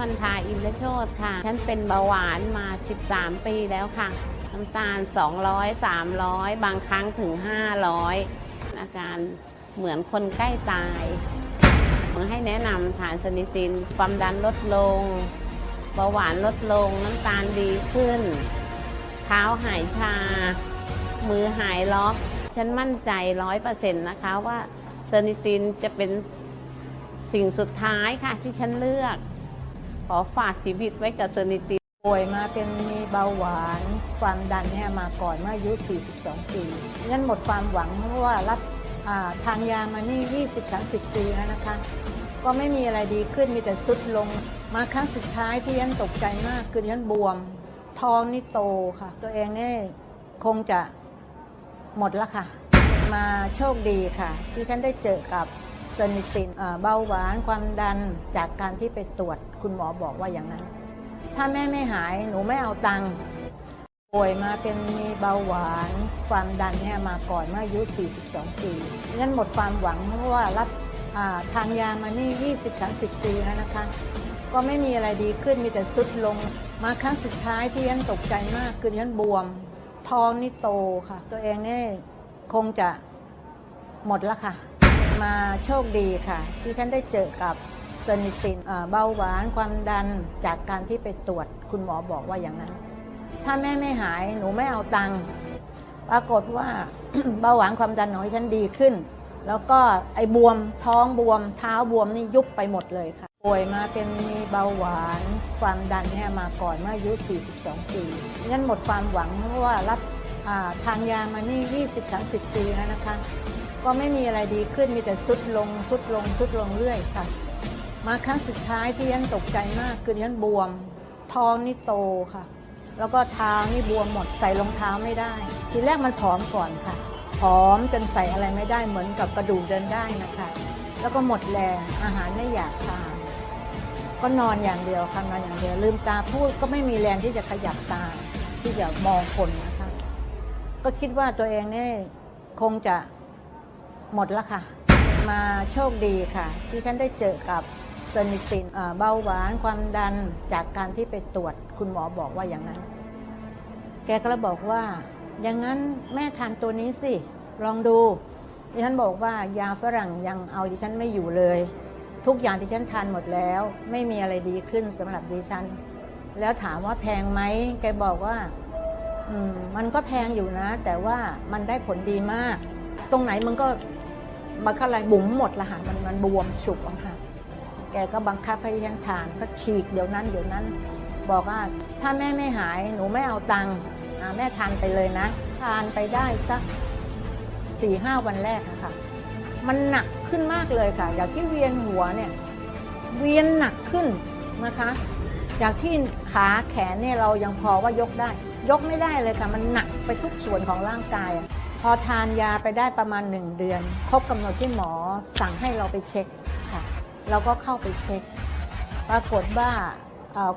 วันทาอินทโชตค่ะ ฉันเป็นเบาหวานมา 13 ปีแล้วค่ะน้ำตาล 200 300 บางครั้งถึง 500 อาการเหมือนคนใกล้ตาย ให้แนะนำทานสนิติน ความดันลดลง เบาหวานลดลง น้ำตาลดีขึ้น เท้าหายชา มือหายล็อก ฉันมั่นใจร้อยเปอร์เซ็นต์นะคะว่าเซนิตินจะเป็นสิ่งสุดท้ายค่ะที่ฉันเลือก ขอฝากชีวิตไว้กับเซนิติป่วยมาเป็นมีเบาหวานความดันเนี่ยมาก่อนเมื่ออายุ 42 ปีงั้นหมดความหวังเพราะว่ารับาทานยามานี่ 20-30 ปีแล้วนะคะ ก็ไม่มีอะไรดีขึ้นมีแต่สุดลงมาครั้งสุดท้ายที่ยันตกใจมากคือยันบวม ท้องนี่โตค่ะ ตัวเองเนี่ยคงจะหมดล้วค่ะ มาโชคดีค่ะ ที่ท่านได้เจอกับ เซนิตินอ่าเบาหวานความดันจากการที่ไปตรวจคุณหมอบอกว่าอย่างนั้น ถ้าแม่ไม่หายหนูไม่เอาตังค์ป่วยมาเป็นมีเบาหวาน ความดันเนี่ยมาก่อนเมื่ออายุ 42 ปีงั้นหมดความหวังเพราะว่ารับทานยามานี่ 20-30 ปีแล้วนะคะ ก็ไม่มีอะไรดีขึ้นมีแต่สุดลงมาครั้งสุดท้ายที่ยันตกใจมากคือยันบวม ท้องนี่โตค่ะ ตัวเองเนี่คงจะหมดล้วค่ะ มาโชคดีค่ะ ที่ท่านได้เจอกับเซนิตินเบาหวานความดันจากการที่ไปตรวจคุณหมอบอกว่าอย่างนั้น ถ้าแม่ไม่หายหนูไม่เอาตังค์ปรากฏว่าเบาหวานความดันของดิฉันดีขึ้น แล้วก็ไอ้บวมท้องบวม เท้าบวมนี่ยุบไปหมดเลยค่ะป่วยมาเป็นมีเบาหวานความดันเนี่ยมาก่อนเมื่ออายุ 42 ปีงั้นหมดความหวังเพราะว่ารับทานยามานี่ 20-30 ปีแล้วนะคะ ก็ไม่มีอะไรดีขึ้นมีแต่สุดลงสุดลงสุดลงเรื่อยค่ะ มาครั้งสุดท้ายที่ยันตกใจมากคือยันบวม ท้องนี่โตค่ะ แล้วก็เท้านี่บวมหมดใส่รองเท้าไม่ได้ ทีแรกมันผอมก่อนค่ะผอมจนใส่อะไรไม่ได้เหมือนกับกระดูกเดินได้นะคะ แล้วก็หมดแรงอาหารไม่อยากทานก็นอนอย่างเดียวค่ะนอนอย่างเดียวลืมตาพูดก็ไม่มีแรงที่จะขยับตาที่จะมองคนนะคะ ก็คิดว่าตัวเองเนี่ยคงจะ หมดแล้วค่ะ มาโชคดีค่ะ ที่ท่านได้เจอกับเซนิตินเบาหวานความดันจากการที่ไปตรวจคุณหมอบอกว่าอย่างนั้น แกก็เลยบอกว่า อย่างนั้นแม่ทานตัวนี้สิ ลองดูดิฉันบอกว่ายาฝรั่งยังเอาดิฉันไม่อยู่เลย ทุกอย่างที่ฉันทานหมดแล้ว ไม่มีอะไรดีขึ้นสำหรับดิฉัน แล้วถามว่าแพงไหมแกบอกว่าอืมมันก็แพงอยู่นะ แต่ว่ามันได้ผลดีมาก ตรงไหนมันก็ มันก็อะไรบุ๋มหมดละค่ะมันมันบวมฉุกอะค่ะ แกก็บังคับให้ฉันทานก็ฉีกเดี๋ยวนั้นเดี๋ยวนั้น บอกว่าถ้าแม่ไม่หายหนูไม่เอาตังค์แม่ทานไปเลยนะ ทานไปได้สักสี่ห้าวันแรกอะค่ะ มันหนักขึ้นมากเลยค่ะจากที่เวียนหัวเนี่ยเวียนหนักขึ้นนะคะจากที่ขาแขนเนี่ยเรายังพอว่ายกได้ ยกไม่ได้เลยค่ะ มันหนักไปทุกส่วนของร่างกายอะ พอทานยาไปได้ประมาณหนึ่งเดือน ครบกำหนดที่หมอสั่งให้เราไปเช็คค่ะ เราก็เข้าไปเช็ค ปรากฏว่า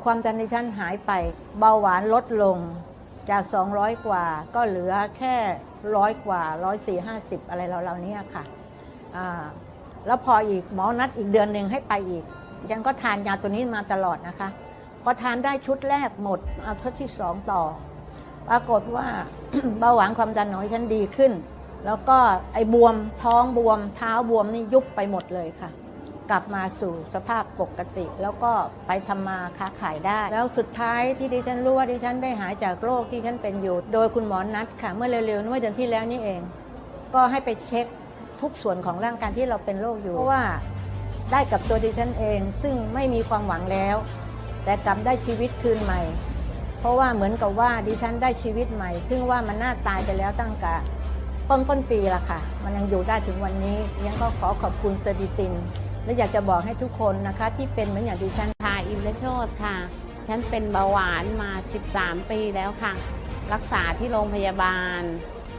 ความดันในชั้นหายไป เบาหวานลดลงจาก 200 กว่าก็เหลือแค่ร้อยกว่าร้อยสี่ห้าสิบอะไรเราๆนี้ค่ะแล้วพออีกหมอนัดอีกเดือนหนึ่งให้ไปอีกฉันก็ทานยาตัวนี้มาตลอดนะคะ พอทานได้ชุดแรกหมดเอาชุดที่สองต่อ ปรากฏว่าเบาหวานความดันของฉันดีขึ้น แล้วก็ไอ้บวมท้องบวม เท้าบวมนี่ยุบไปหมดเลยค่ะ กลับมาสู่สภาพปกติ แล้วก็ไปทำมาค้าขายได้ แล้วสุดท้ายที่ดิฉันรู้ว่าดิฉันได้หายจากโรคที่ฉันเป็นอยู่ โดยคุณหมอนัดค่ะ เมื่อเร็วๆเมื่อเดือนที่แล้วนี่เอง ก็ให้ไปเช็คทุกส่วนของร่างกายที่เราเป็นโรคอยู่เพราะว่าได้กับตัวดิฉันเองซึ่งไม่มีความหวังแล้ว แต่กลับได้ชีวิตคืนใหม่ เพราะว่าเหมือนกับว่าดิฉันได้ชีวิตใหม่ ซึ่งว่ามันน่าตายไปแล้วตั้งแต่ต้นต้นปีละค่ะ มันยังอยู่ได้ถึงวันนี้ยังก็ขอขอบคุณเซดิติน และอยากจะบอกให้ทุกคนนะคะ ที่เป็นเหมือนอย่างดิฉันทาอินทโชตค่ะ ฉันเป็นเบาหวานมา 13 ปีแล้วค่ะ รักษาที่โรงพยาบาล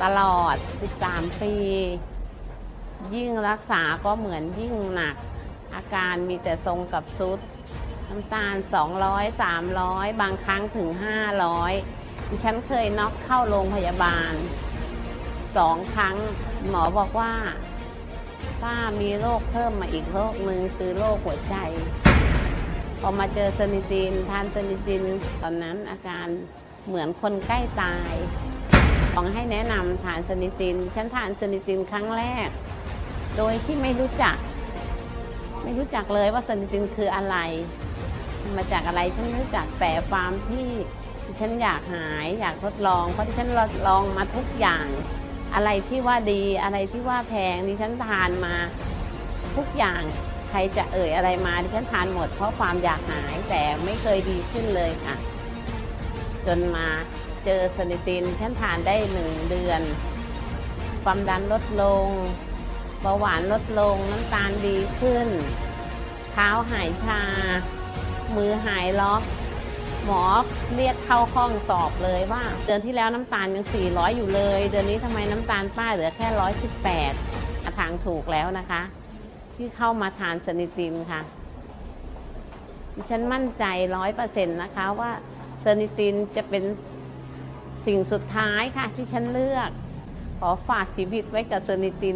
ตลอด 13 ปี ยิ่งรักษาก็เหมือนยิ่งหนัก อาการมีแต่ทรงกับซุด น้ำตาล 200 300 บางครั้งถึง 500ดิฉันเคยน็อกเข้าโรงพยาบาลสองครั้งหมอบอกว่า ป้ามีโรคเพิ่มมาอีกโรคหนึ่งคือโรคหัวใจ พอมาเจอสนิติน ทานสนิตินตอนนั้นอาการเหมือนคนใกล้ตายลองให้แนะนำทานสนิติน ฉันทานสนิตินครั้งแรก โดยที่ไม่รู้จัก ไม่รู้จักเลยว่าสนิตินคืออะไร มาจากอะไรฉันรู้จักแต่ความที่ที่ฉันอยากหายอยากทดลอง เพราะที่ฉันลองมาทุกอย่าง อะไรที่ว่าดีอะไรที่ว่าแพงดิฉันทานมาทุกอย่างใครจะเอ่ยอะไรมาดิฉันทานหมดเพราะความอยากหายแต่ไม่เคยดีขึ้นเลยค่ะ จนมาเจอสนิตินฉันทานได้หนึ่งเดือน ความดันลดลงเบาหวานลดลงน้ำตาลดีขึ้น เท้าหายชา มือหายล็อกหมอเรียกเข้าห้องสอบเลยว่า เดือนที่แล้วน้ำตาลยัง 400 อยู่เลย เดือนนี้ทำไมน้ำตาลป้าเหลือแค่ 118ทางถูกแล้วนะคะ ที่เข้ามาทานสนิตินค่ะ ดิฉันมั่นใจร้อยเปอร์เซ็นต์นะคะว่าสนิตินจะเป็นสิ่งสุดท้ายค่ะ ที่ฉันเลือก ขอฝากชีวิตไว้กับสนิติน